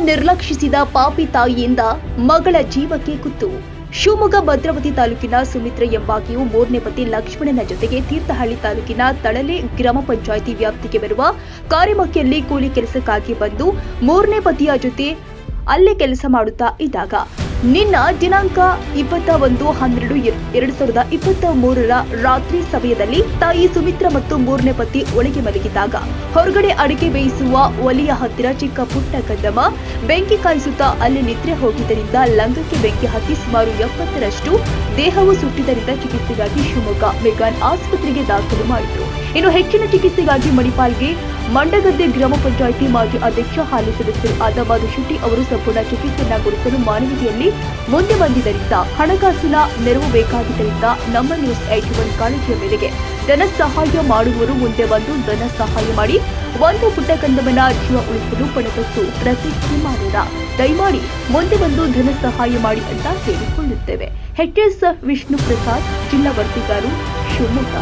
ನಿರ್ಲಕ್ಷಿಸಿದ ಪಾಪಿ ತಾಯಿಯಿಂದ ಮಗಳ ಜೀವಕ್ಕೆ ಕುತ್ತು. ಶಿವಮೊಗ್ಗ ಭದ್ರಾವತಿ ತಾಲೂಕಿನ ಸುಮಿತ್ರ ಎಂಬಾಕೆಯು ಮೂರನೇ ಪತಿ ಲಕ್ಷ್ಮಣನ ಜೊತೆಗೆ ತೀರ್ಥಹಳ್ಳಿ ತಾಲೂಕಿನ ತಳಲೆ ಗ್ರಾಮ ಪಂಚಾಯಿತಿ ವ್ಯಾಪ್ತಿಗೆ ಬರುವ ಕಾರಿಮಕ್ಕಿಯಲ್ಲಿ ಕೂಲಿ ಕೆಲಸಕ್ಕಾಗಿ ಬಂದು ಮೂರನೇ ಪತಿಯ ಜೊತೆ ಅಲ್ಲೇ ಕೆಲಸ ಮಾಡುತ್ತಾ ಇದ್ದಾಗ ನಿನ್ನ ದಿನಾಂಕ ಇಪ್ಪತ್ತ ಒಂದು ಹನ್ನೆರಡು ಎರ್- ಎರಡು ಸಾವಿರದ ಇಪ್ಪತ್ತ ಮೂರರ ರಾತ್ರಿ ಸಮಯದಲ್ಲಿ ತಾಯಿ ಸುಮಿತ್ರ ಮತ್ತು ಮೂರನೇ ಪತಿ ಒಳಗೆ ಮಲಗಿದಾಗ ಹೊರಗಡೆ ಅಡಿಕೆ ಬೇಯಿಸುವ ಒಲಿಯ ಹತ್ತಿರ ಚಿಕ್ಕ ಪುಟ್ಟ ಕದ್ದಮ್ಮ ಬೆಂಕಿ ಕಾಯಿಸುತ್ತಾ ಅಲ್ಲಿ ನಿದ್ರೆ ಹೋಗಿದ್ದರಿಂದ ಲಂಗಕ್ಕೆ ಬೆಂಕಿ ಹತ್ತಿ ಸುಮಾರು ಎಪ್ಪತ್ತರಷ್ಟು ದೇಹವು ಸುಟ್ಟಿದ್ದರಿಂದ ಚಿಕಿತ್ಸೆಗಾಗಿ ಶಿವಮೊಗ್ಗ ಮೆಗಾನ್ ಆಸ್ಪತ್ರೆಗೆ ದಾಖಲು ಮಾಡಿತು ಇನ್ನು ಹೆಚ್ಚಿನ ಚಿಕಿತ್ಸೆಗಾಗಿ ಮಣಿಪಾಲ್ಗೆ ಮಂಡಗದ್ದೆ ಗ್ರಾಮ ಪಂಚಾಯಿತಿ ಮಾಜಿ ಅಧ್ಯಕ್ಷ ಹಾಲಿ ಸದಸ್ಯರು ಆದ ಮಧುಶೆಟ್ಟಿ ಅವರು ಸಂಪೂರ್ಣ ಚಿಕಿತ್ಸೆಯನ್ನ ಕೊಡಿಸಲು ಮಾನವೀಯತೆಯಲ್ಲಿ ಮುಂದೆ ಬಂದಿದ್ದರಿಂದ ಹಣಕಾಸಿನ ನೆರವು ಬೇಕಾಗಿದ್ದರಿಂದ ನಮ್ಮ ನ್ಯೂಸ್ ಏಟ್ ಒನ್ ಕಾಳಜಿಯ ಮೇರೆಗೆ ಧನ ಸಹಾಯ ಮಾಡುವವರು ಮುಂದೆ ಬಂದು ಧನ ಸಹಾಯ ಮಾಡಿ ಒಂದು ಪುಟ್ಟ ಕಂದವನ ಜೀವ ಉಳಿಸಲು ಪಣತೊಟ್ಟು ಪ್ರತಿಜ್ಞೆ ಮಾಡೋಣ ದಯಮಾಡಿ ಮುಂದೆ ಬಂದು ಧನ ಸಹಾಯ ಮಾಡಿ ಅಂತ ಕೇಳಿಕೊಳ್ಳುತ್ತೇವೆ. ಹೆಚ್ ಎಸ್ ವಿಷ್ಣು ಪ್ರಸಾದ್ ಜಿಲ್ಲಾ ವರದಿಗಾರು ಶಿವಮೊಗ್ಗ.